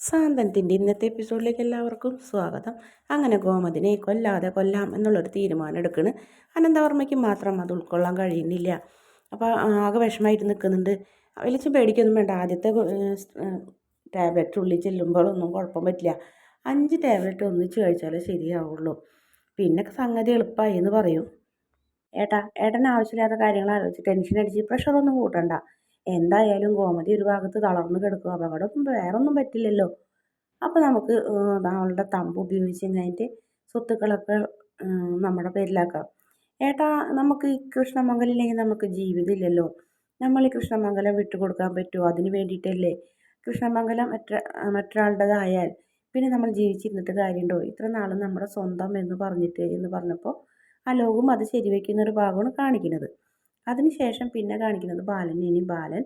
സാന്തനത്തിന്റെ ഇന്നത്തെ എപ്പിസോഡിലേക്ക് എല്ലാവർക്കും സ്വാഗതം. അങ്ങനെ ഗോമതിനെ കൊല്ലാതെ കൊല്ലാം എന്നുള്ളൊരു തീരുമാനം എടുക്കണ് അനന്തവർമ്മയ്ക്ക് മാത്രം അത് ഉൾക്കൊള്ളാൻ കഴിയുന്നില്ല. അപ്പോൾ ആകെ വിഷമമായിട്ട് നിൽക്കുന്നുണ്ട്. വലിച്ചും പേടിക്കൊന്നും വേണ്ട. ആദ്യത്തെ ടാബ്ലറ്റ് ഉള്ളിൽ ചെല്ലുമ്പോഴൊന്നും കുഴപ്പം പറ്റില്ല. അഞ്ച് ടാബ്ലറ്റ് ഒന്നിച്ച് കഴിച്ചാലേ ശരിയാവുള്ളൂ. പിന്നെ സംഗതി എളുപ്പമായി എന്ന് പറയും. ഏട്ടാ ഏട്ടൻ ആവശ്യമില്ലാത്ത കാര്യങ്ങൾ ആലോചിച്ച് ടെൻഷൻ അടിച്ച് പ്രഷറൊന്നും കൂട്ടണ്ട. എന്തായാലും ഗോമതി ഒരു ഭാഗത്ത് തളർന്നു കിടക്കും. അപകടമൊന്നും വേറൊന്നും പറ്റില്ലല്ലോ. അപ്പോൾ നമുക്ക് നമ്മളുടെ തമ്പ് ഉപയോഗിച്ച് കഴിഞ്ഞിട്ട് സ്വത്തുക്കളൊക്കെ നമ്മുടെ പേരിലാക്കാം. ഏട്ടാ നമുക്ക് ഈ കൃഷ്ണമംഗലം ഇല്ലെങ്കിൽ നമുക്ക് ജീവിതമില്ലല്ലോ. നമ്മൾ ഈ കൃഷ്ണമംഗലം വിട്ടുകൊടുക്കാൻ പറ്റുമോ? അതിന് വേണ്ടിയിട്ടല്ലേ? കൃഷ്ണമംഗലം മറ്റ മറ്റൊരാളുടേതായാൽ പിന്നെ നമ്മൾ ജീവിച്ചിരുന്നിട്ട് കാര്യമുണ്ടോ? ഇത്ര നാളും നമ്മുടെ സ്വന്തം എന്ന് പറഞ്ഞിട്ട് എന്ന് പറഞ്ഞപ്പോൾ ആ ലോകം അത് ശരിവെക്കുന്ന ഒരു ഭാഗമാണ് കാണിക്കുന്നത്. അതിനുശേഷം പിന്നെ കാണിക്കുന്നത് ബാലൻ. ഇനി ബാലൻ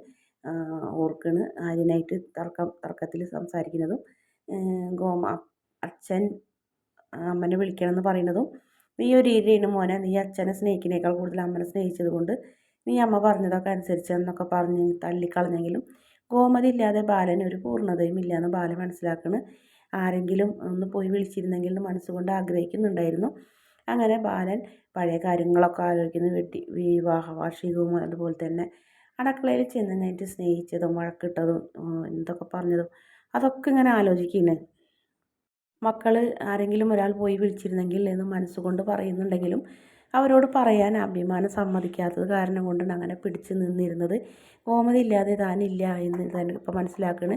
ഓർക്കണ് ആര്യനായിട്ട് തർക്കം തർക്കത്തിൽ സംസാരിക്കുന്നതും ഗോമ അച്ഛൻ അമ്മനെ വിളിക്കണമെന്ന് പറയുന്നതും നീ ഒരു രീതിയാണ് മോനെ. നീ അച്ഛനെ സ്നേഹിക്കുന്നേക്കാൾ കൂടുതൽ അമ്മനെ സ്നേഹിച്ചത് കൊണ്ട് നീ അമ്മ പറഞ്ഞതൊക്കെ അനുസരിച്ച് എന്നൊക്കെ പറഞ്ഞ് തള്ളിക്കളഞ്ഞെങ്കിലും ഗോമതി ഇല്ലാതെ ബാലന് ഒരു പൂർണതയും ഇല്ലയെന്ന് ബാലൻ മനസ്സിലാക്കണ്. ആരെങ്കിലും ഒന്ന് പോയി വിളിച്ചിരുന്നെങ്കിൽ മനസ്സുകൊണ്ട് ആഗ്രഹിക്കുന്നുണ്ടായിരുന്നു. അങ്ങനെ ബാലൻ പഴയ കാര്യങ്ങളൊക്കെ ആലോചിക്കുന്നു. വെട്ടി വിവാഹ വാർഷികവും അതുപോലെ തന്നെ അടുക്കളയിൽ ചെന്ന് സ്നേഹിച്ചതും വഴക്കിട്ടതും എന്തൊക്കെ പറഞ്ഞതും അതൊക്കെ ഇങ്ങനെ ആലോചിക്കുന്നത് മക്കൾ ആരെങ്കിലും ഒരാൾ പോയി വിളിച്ചിരുന്നെങ്കിൽ എന്ന് മനസ്സുകൊണ്ട് പറയുന്നുണ്ടെങ്കിലും അവരോട് പറയാൻ അഭിമാനം സമ്മതിക്കാത്തത് കാരണം കൊണ്ടാണ് അങ്ങനെ പിടിച്ച് നിന്നിരുന്നത്. ഗോമതി ഇല്ലാതെ താനില്ല എന്ന് തന്നെ ഇപ്പം മനസ്സിലാക്കണ്.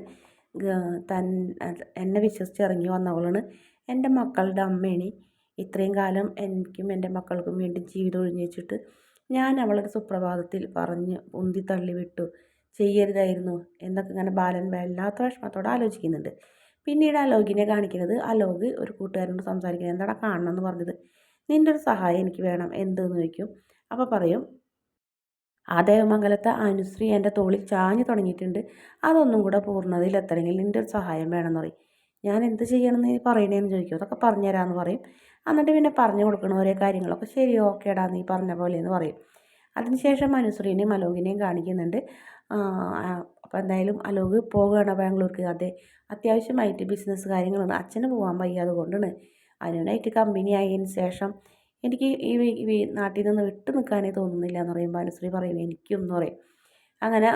തൻ എന്നെ വിശ്വസിച്ച് ഇറങ്ങി വന്നവളാണ് എന്റെ മക്കളുടെ അമ്മേണി. ഇത്രയും കാലം എനിക്കും എന്റെ മക്കൾക്കും വേണ്ടി ജീവിതം ഒഴിഞ്ഞു വെച്ചിട്ട് ഞാൻ അവളൊരു സുപ്രഭാതത്തിൽ പറഞ്ഞ് ഉന്തി വിട്ടു ചെയ്യരുതായിരുന്നു എന്നൊക്കെ ഇങ്ങനെ ബാലൻ വല്ലാത്ത വിഷമത്തോടെ ആലോചിക്കുന്നുണ്ട്. പിന്നീട് അലോകിനെ കാണിക്കുന്നത് അലോക് ഒരു കൂട്ടുകാരനോട് സംസാരിക്കുന്നത് എന്താടാ കാണണം എന്ന് പറഞ്ഞത്? നിന്റെ ഒരു സഹായം എനിക്ക് വേണം. എന്തെന്ന് ചോദിക്കും? അപ്പോൾ പറയും ആ ദേവമംഗലത്തെ അനുശ്രീ എന്റെ തോളിൽ ചാഞ്ഞു തുടങ്ങിയിട്ടുണ്ട്. അതൊന്നും കൂടെ പൂർണതയിലെത്തണമെങ്കിൽ നിന്റെ ഒരു സഹായം വേണമെന്ന് പറയും. ഞാൻ എന്ത് ചെയ്യണമെന്ന് പറയണേന്ന് ചോദിക്കും. അതൊക്കെ പറഞ്ഞു പറഞ്ഞുതരാമെന്ന് പറയും. എന്നിട്ട് പിന്നെ പറഞ്ഞു കൊടുക്കണം ഓരോ കാര്യങ്ങളൊക്കെ. ശരി ഓക്കേടാ നീ പറഞ്ഞ പോലെ എന്ന് പറയും അതിനുശേഷം അനുശ്രീനെയും അലോകിനെയും കാണിക്കുന്നുണ്ട്. അപ്പോൾ എന്തായാലും അലോക് പോവുകയാണ് ബാംഗ്ലൂർക്ക്. അതെ അത്യാവശ്യമായിട്ട് ബിസിനസ് കാര്യങ്ങളാണ്. അച്ഛന് പോകാൻ വയ്യ അതുകൊണ്ടാണ്. അനുവിനായിട്ട് കമ്പനി ആയതിന് ശേഷം എനിക്ക് ഈ നാട്ടിൽ നിന്ന് വിട്ടു നിൽക്കാനേ തോന്നുന്നില്ല എന്ന് പറയുമ്പോൾ അനുശ്രീ പറയും. എനിക്കും എന്ന് പറയും. അങ്ങനെ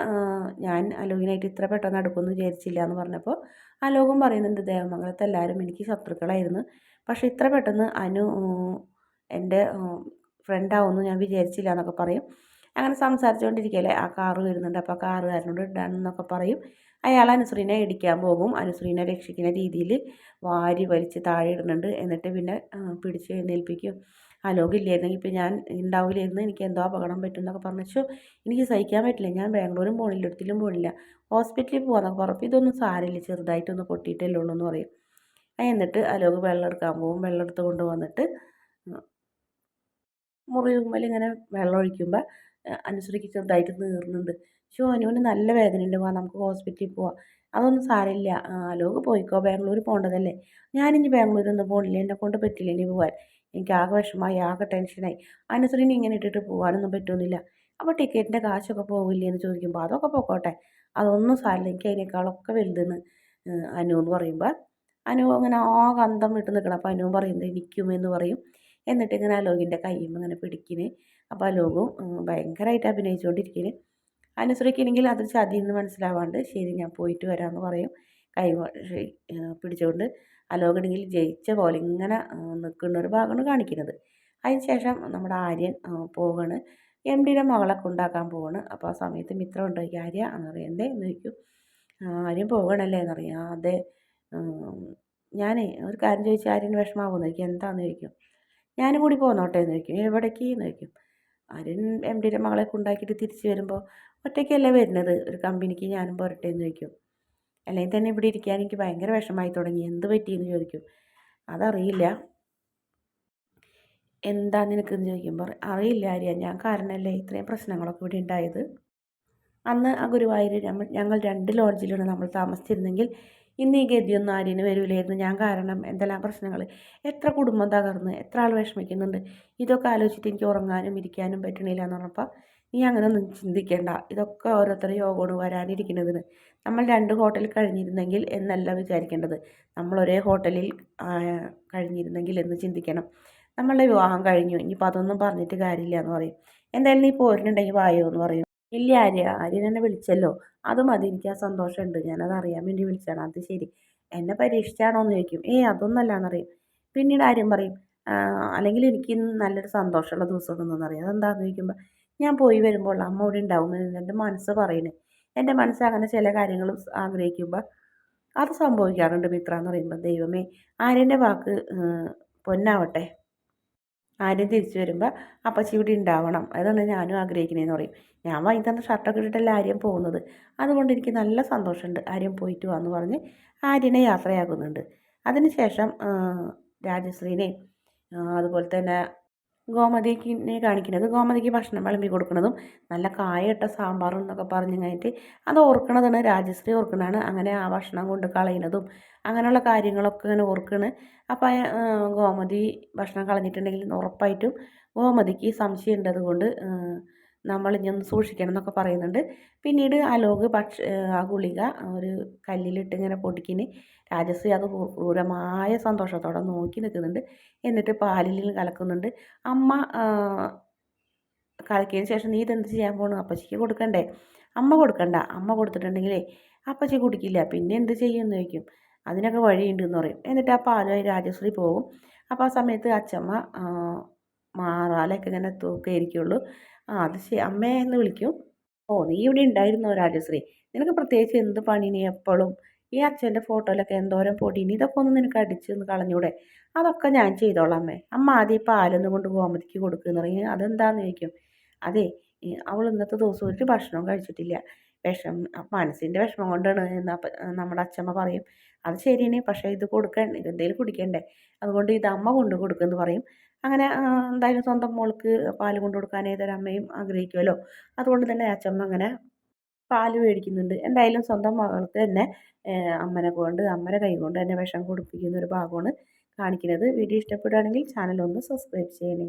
ഞാൻ അലോകിനായിട്ട് ഇത്ര പെട്ടെന്ന് അടുക്കുമെന്ന് വിചാരിച്ചില്ല എന്ന് പറഞ്ഞപ്പോൾ അലോകും പറയുന്നുണ്ട് ദേവമംഗലത്തെ എല്ലാവരും എനിക്ക് ശത്രുക്കളായിരുന്നു. പക്ഷെ ഇത്ര പെട്ടെന്ന് അനു എന്റെ ഫ്രണ്ടാവുമെന്ന് ഞാൻ വിചാരിച്ചില്ല എന്നൊക്കെ പറയും. അങ്ങനെ സംസാരിച്ചുകൊണ്ടിരിക്കുകയല്ലേ ആ കാറ് വരുന്നുണ്ട്. അപ്പോൾ ആ കാറുകാരനോട് ഇടാനെന്നൊക്കെ പറയും. അയാൾ അനുശ്രീനെ ഇടിക്കാൻ പോകും. അനുശ്രീനെ രക്ഷിക്കുന്ന രീതിയിൽ വാരി വലിച്ച് താഴെ ഇടുന്നുണ്ട്. എന്നിട്ട് പിന്നെ പിടിച്ച് എഴുന്നേൽപ്പിക്കും. അലോകില്ലായിരുന്നെങ്കിൽ ഇപ്പം ഞാൻ ഉണ്ടാവില്ലായിരുന്നു. എനിക്ക് എന്തോ അപകടം പറ്റും എന്നൊക്കെ പറഞ്ഞു. എനിക്ക് സഹിക്കാൻ പറ്റില്ല. ഞാൻ ബാംഗ്ലൂരും പോകണില്ല ഒരിടത്തിലും പോകണില്ല ഹോസ്പിറ്റലിൽ പോകാന്നൊക്കെ പറഞ്ഞു ഇതൊന്നും സാരമില്ല. ചെറുതായിട്ടൊന്ന് പൊട്ടിയിട്ടല്ലേ ഉള്ളൂ എന്ന് പറയും. എന്നിട്ട് അലോക് വെള്ളം എടുക്കാൻ പോകും വെള്ളം എടുത്ത് കൊണ്ട് വന്നിട്ട് മുറിവുമ്മൽ ഇങ്ങനെ വെള്ളം ഒഴിക്കുമ്പോൾ അനുസരിക്ക് ചെറുതായിട്ട് നീറുന്നുണ്ട് ഷോ അനുവിന് നല്ല വേദനയുണ്ട് വാ നമുക്ക് ഹോസ്പിറ്റലിൽ പോവാം. അതൊന്നും സാരമില്ല. അലോക് പോയിക്കോ. ബാംഗ്ലൂർ പോകേണ്ടതല്ലേ ഞാനിനി ബാംഗ്ലൂരൊന്നും പോകണില്ല എന്നെ കൊണ്ട് പറ്റില്ല ഇനി പോവാൻ. എനിക്ക് ആകെ വിഷമമായി. ആകെ ടെൻഷനായി അനുസരിന് ഇങ്ങനെ ഇട്ടിട്ട് പോകാനൊന്നും പറ്റുന്നില്ല അപ്പോൾ ടിക്കറ്റിന്റെ കാശൊക്കെ പോകില്ലേ എന്ന് ചോദിക്കുമ്പോൾ അതൊക്കെ പോക്കോട്ടെ. അതൊന്നും സാരില്ല. എനിക്ക് അതിനേക്കാളൊക്കെ വലുതെന്ന് അനു എന്ന് പറയുമ്പോൾ അനു അങ്ങനെ ആ കന്തം വിട്ട് നിൽക്കണം അപ്പോൾ അനു പറയുന്നത് എനിക്കും എന്ന് പറയും. എന്നിട്ട് ഇങ്ങനെ അലോകിന്റെ കയ്യും ഇങ്ങനെ പിടിക്കിന്. അപ്പോൾ അലോകും ഭയങ്കരമായിട്ട് അഭിനയിച്ചുകൊണ്ടിരിക്കുന്നു അനുസരിക്കണമെങ്കിൽ അത് ചതിയെന്ന് മനസ്സിലാവാണ്ട് ശരി ഞാൻ പോയിട്ട് വരാമെന്ന് പറയും. കൈ പിടിച്ചുകൊണ്ട് അലോകണെങ്കിൽ ജയിച്ച പോലെ ഇങ്ങനെ നിൽക്കുന്ന ഒരു ഭാഗമാണ് കാണിക്കുന്നത് അതിന് ശേഷം നമ്മുടെ ആര്യൻ പോവാണ്. എം ഡിയുടെ മകളൊക്കെ ഉണ്ടാക്കാൻ പോവാണ്. അപ്പോൾ ആ സമയത്ത് മിത്രം ഉണ്ടാക്കി ആര്യ? എന്നറിയാം എന്ന് ചോദിക്കും. ആര്യം പോകണല്ലേ? എന്നറിയാം അതെ. ഞാനേ ഒരു കാര്യം ചോദിച്ചാൽ ആര്യന് വിഷമാവുമെന്ന് ചോദിക്കും. എന്താണെന്ന് ചോദിക്കും? ഞാനും കൂടി പോന്നോട്ടെ? എന്ന് ചോദിക്കും. എവിടേക്ക്? എന്ന് ചോദിക്കും. ആര്യൻ എം ഡിയുടെ മകളെ ഉണ്ടാക്കിയിട്ട് തിരിച്ച് വരുമ്പോൾ ഒറ്റയ്ക്കല്ലേ വരുന്നത്? ഒരു കമ്പനിക്ക് ഞാനും പോരട്ടെ എന്ന് ചോദിക്കും. അല്ലെങ്കിൽ തന്നെ ഇവിടെ ഇരിക്കാൻ എനിക്ക് ഭയങ്കര വിഷമായി തുടങ്ങി. എന്ത് പറ്റിയെന്ന് ചോദിക്കും. അതറിയില്ല. എന്താ നിനക്കെന്ന് ചോദിക്കുമ്പോൾ അറിയില്ല ആര്യ ഞാൻ കാരണമല്ലേ ഇത്രയും പ്രശ്നങ്ങളൊക്കെ ഇവിടെ ഉണ്ടായത്? അന്ന് ആ ഗുരുവായൂർ ഞങ്ങൾ രണ്ട് ലോഡ്ജിലാണ് നമ്മൾ താമസിച്ചിരുന്നെങ്കിൽ ഇന്ന് ഈ ഗതിയൊന്നും ആര്യന് വരില്ലായിരുന്നു ഞാൻ കാരണം എന്തെല്ലാം പ്രശ്നങ്ങൾ എത്ര കുടുംബം തകർന്ന് എത്ര ആൾ വിഷമിക്കുന്നുണ്ട്? ഇതൊക്കെ ആലോചിച്ചിട്ട് എനിക്ക് ഉറങ്ങാനും ഇരിക്കാനും പറ്റണില്ല എന്ന് പറഞ്ഞപ്പോൾ നീ അങ്ങനെ ഒന്നും ചിന്തിക്കേണ്ട. ഇതൊക്കെ ഓരോരുത്തരും യോഗമാണ് വരാനിരിക്കുന്നതിന്. നമ്മൾ രണ്ട് ഹോട്ടലിൽ കഴിഞ്ഞിരുന്നെങ്കിൽ എന്നല്ല വിചാരിക്കേണ്ടത്. നമ്മൾ ഒരേ ഹോട്ടലിൽ കഴിഞ്ഞിരുന്നെങ്കിൽ എന്ന് ചിന്തിക്കണം. നമ്മളുടെ വിവാഹം കഴിഞ്ഞു. ഇനി ഇനിയിപ്പോൾ അതൊന്നും പറഞ്ഞിട്ട് കാര്യമില്ല എന്ന് പറയും. എന്തായാലും നീ പോരുന്നുണ്ടെങ്കിൽ വായോ എന്ന് പറയും. ഇല്ല ആര്യ ആര്യൻ എന്നെ വിളിച്ചല്ലോ. അത് മതി എനിക്ക് ആ സന്തോഷമുണ്ട്. ഞാനത് അറിയാൻ വേണ്ടി വിളിച്ചതാണ്. അത് ശരി. എന്നെ പരീക്ഷിച്ചാണോ എന്ന് ചോദിക്കും. ഏ അതൊന്നല്ല എന്നറിയും പിന്നീട് ആര്യം പറയും അല്ലെങ്കിൽ എനിക്ക് നല്ലൊരു സന്തോഷമുള്ള ദിവസമാണെന്ന് അറിയാം അതെന്താണെന്ന് ചോദിക്കുമ്പോൾ ഞാൻ പോയി വരുമ്പോൾ അമ്മ ഇവിടെ ഉണ്ടാവുമെന്ന് എന്റെ മനസ്സ് പറയുന്നത് എന്റെ മനസ്സ് അങ്ങനെ ചില കാര്യങ്ങളും ആഗ്രഹിക്കുമ്പോൾ അത് സംഭവിക്കാറുണ്ട് മിത്ര എന്ന് പറയുമ്പോൾ ദൈവമേ ആര്യന്റെ വാക്ക് പൊന്നാവട്ടെ. ആര്യം തിരിച്ചു വരുമ്പോൾ അപ്പച്ചി ഇവിടെ ഉണ്ടാവണം അതാണ് ഞാനും ആഗ്രഹിക്കണേന്ന് പറയും. ഞാൻ തന്ന ഷർട്ടൊക്കെ ഇട്ടിട്ടല്ല ആര്യം പോകുന്നത്? അതുകൊണ്ട് എനിക്ക് നല്ല സന്തോഷമുണ്ട് ആര്യം പോയിട്ട് വാന്ന് പറഞ്ഞ് ആര്യനെ യാത്രയാകുന്നുണ്ട് അതിനുശേഷം രാജശ്രീനെയും അതുപോലെ തന്നെ ഗോമതിക്കിനെ കാണിക്കുന്നത്. ഗോമതിക്ക് ഭക്ഷണം വിളമ്പി കൊടുക്കുന്നതും നല്ല കായട്ട സാമ്പാറും എന്നൊക്കെ പറഞ്ഞു കഴിഞ്ഞിട്ട് അത് ഓർക്കണതാണ്. രാജശ്രീ ഓർക്കുന്നതാണ് അങ്ങനെ ആ ഭക്ഷണം കൊണ്ട് കളയുന്നതും അങ്ങനെയുള്ള കാര്യങ്ങളൊക്കെ ഇങ്ങനെ ഓർക്കണ്. അപ്പോൾ ഗോമതി ഭക്ഷണം കളഞ്ഞിട്ടുണ്ടെങ്കിൽ ഉറപ്പായിട്ടും ഗോമതിക്ക് സംശയം ഉണ്ടത് കൊണ്ട് നമ്മൾ ഇനി ഒന്ന് സൂക്ഷിക്കണം എന്നൊക്കെ പറയുന്നുണ്ട്. പിന്നീട് അലോക് ഭക്ഷ ആ ഗുളിക ഒരു കല്ലിലിട്ട് ഇങ്ങനെ പൊടിക്കിന് രാജശ്രീ അത് ക്രൂരമായ സന്തോഷത്തോടെ നോക്കി നിൽക്കുന്നുണ്ട്. എന്നിട്ട് പാലിൽ കലക്കുന്നുണ്ട്. അമ്മ കലക്കിയതിന് ശേഷം നീ ഇതെന്ത് ചെയ്യാൻ പോകണം അപ്പച്ചിക്ക് കൊടുക്കണ്ടേ? അമ്മ കൊടുക്കണ്ട. അമ്മ കൊടുത്തിട്ടുണ്ടെങ്കിലേ അപ്പച്ചി കുടിക്കില്ല. പിന്നെ എന്ത് ചെയ്യുമെന്ന് ചോദിക്കും. അതിനൊക്കെ വഴിയുണ്ട് എന്ന് പറയും. എന്നിട്ട് ആ പാലുമായി രാജശ്രീ പോകും. അപ്പോൾ ആ സമയത്ത് അച്ചമ്മ മാറാലൊക്കെ ഇങ്ങനെ തൂക്കിയിരിക്കുള്ളൂ ആ അത് ശരി. അമ്മേ എന്ന് വിളിക്കും. ഓ നീ ഇവിടെ ഉണ്ടായിരുന്നോ രാജശ്രീ? നിനക്ക് പ്രത്യേകിച്ച് എന്ത് പണി നീ എപ്പോഴും ഈ അച്ഛന്റെ ഫോട്ടോയിലൊക്കെ എന്തോരം പൊടിയിനി ഇതൊക്കെ ഒന്ന് നിനക്ക് അടിച്ച് കളഞ്ഞൂടെ? അതൊക്കെ ഞാൻ ചെയ്തോളാം അമ്മേ. അമ്മ ആദ്യം പാലൊന്നും കൊണ്ട് ഗോമതിക്ക് കൊടുക്കുന്ന പറയും അതെന്താന്ന് ചോദിക്കും. അതെ അവൾ ഇന്നത്തെ ദിവസം ഒരു ഭക്ഷണവും കഴിച്ചിട്ടില്ല. വിഷം മനസ്സിന്റെ വിഷമം കൊണ്ടാണ് എന്ന് നമ്മുടെ അച്ഛമ്മ പറയും. അത് ശരിയാണ് പക്ഷേ ഇത് കൊടുക്കാൻ ഇതെന്തെങ്കിലും കുടിക്കണ്ടേ? അതുകൊണ്ട് ഇത് അമ്മ കൊണ്ട് കൊടുക്കുമെന്ന് പറയും. അങ്ങനെ എന്തായാലും സ്വന്തം മോൾക്ക് പാൽ കൊണ്ടു കൊടുക്കാൻ ഏതൊരമ്മയും ആഗ്രഹിക്കുമല്ലോ അതുകൊണ്ട് തന്നെ അച്ഛമ്മ അങ്ങനെ പാൽ മേടിക്കുന്നുണ്ട്. എന്തായാലും സ്വന്തം മകൾക്ക് തന്നെ അമ്മനെ കൊണ്ട് അമ്മരെ കൈ കൊണ്ട് തന്നെ വിഷം കുടിപ്പിക്കുന്ന ഒരു ഭാഗമാണ് കാണിക്കുന്നത്. വീഡിയോ ഇഷ്ടപ്പെടുകയാണെങ്കിൽ ചാനൽ ഒന്ന് സബ്സ്ക്രൈബ് ചെയ്യണേ.